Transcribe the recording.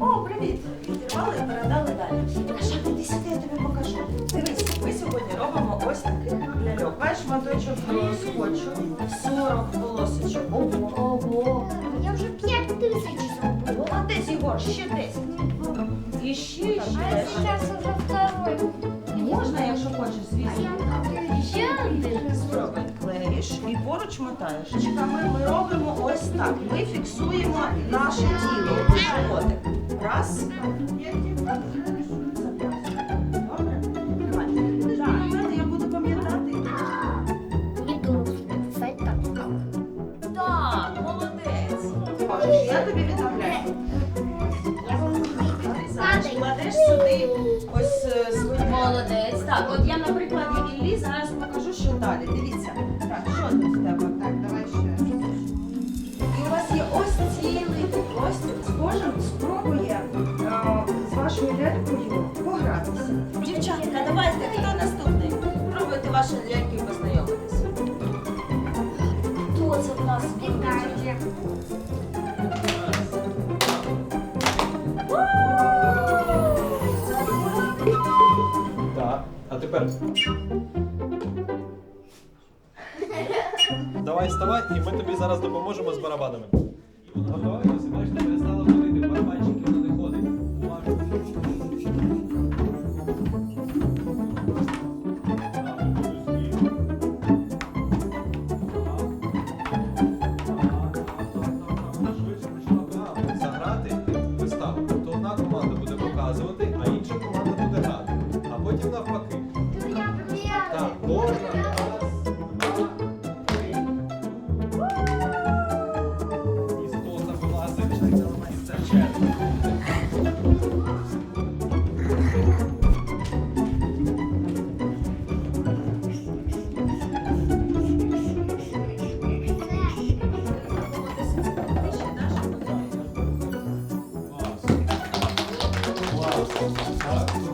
О, привіт! Відірвали і передали далі. Даша, іди сюди, я тобі покажу. Дивись, ми сьогодні робимо ось такий ляльок. Бачиш, скотчу, 40 полосочок. Ого. Ого. Я вже п'ять тисяч зробила. Молодець, Єгор, ще 10. І ще, і А я зараз вже второй. Можна, якщо хочеш, звісно. Ще один. Спробуй. Клеїш і поруч мотаєш. Чеками ми робимо ось так. Ми фіксуємо наше тіло, животик. Раз. Так, молодець. Я тобі відмовляю. Так, от я, наприклад, як Іллі, зараз покажу, що далі. Дивіться. Так, що тут в тебе? Так, давай ще. І у вас є ось цілий простір. Кожен спробує е, з вашою лялькою погратися. Дівчатка, давайте, хто наступний? Пробуйте ваші ляльки познайомитися. Хто це в нас? Вітаю. Тепер. Давай вставай, і ми тобі зараз допоможемо з барабанами. Готові? Ось, Бачите. Заграти виставу. Тобто одна команда буде показувати, Клас. Клас. Так,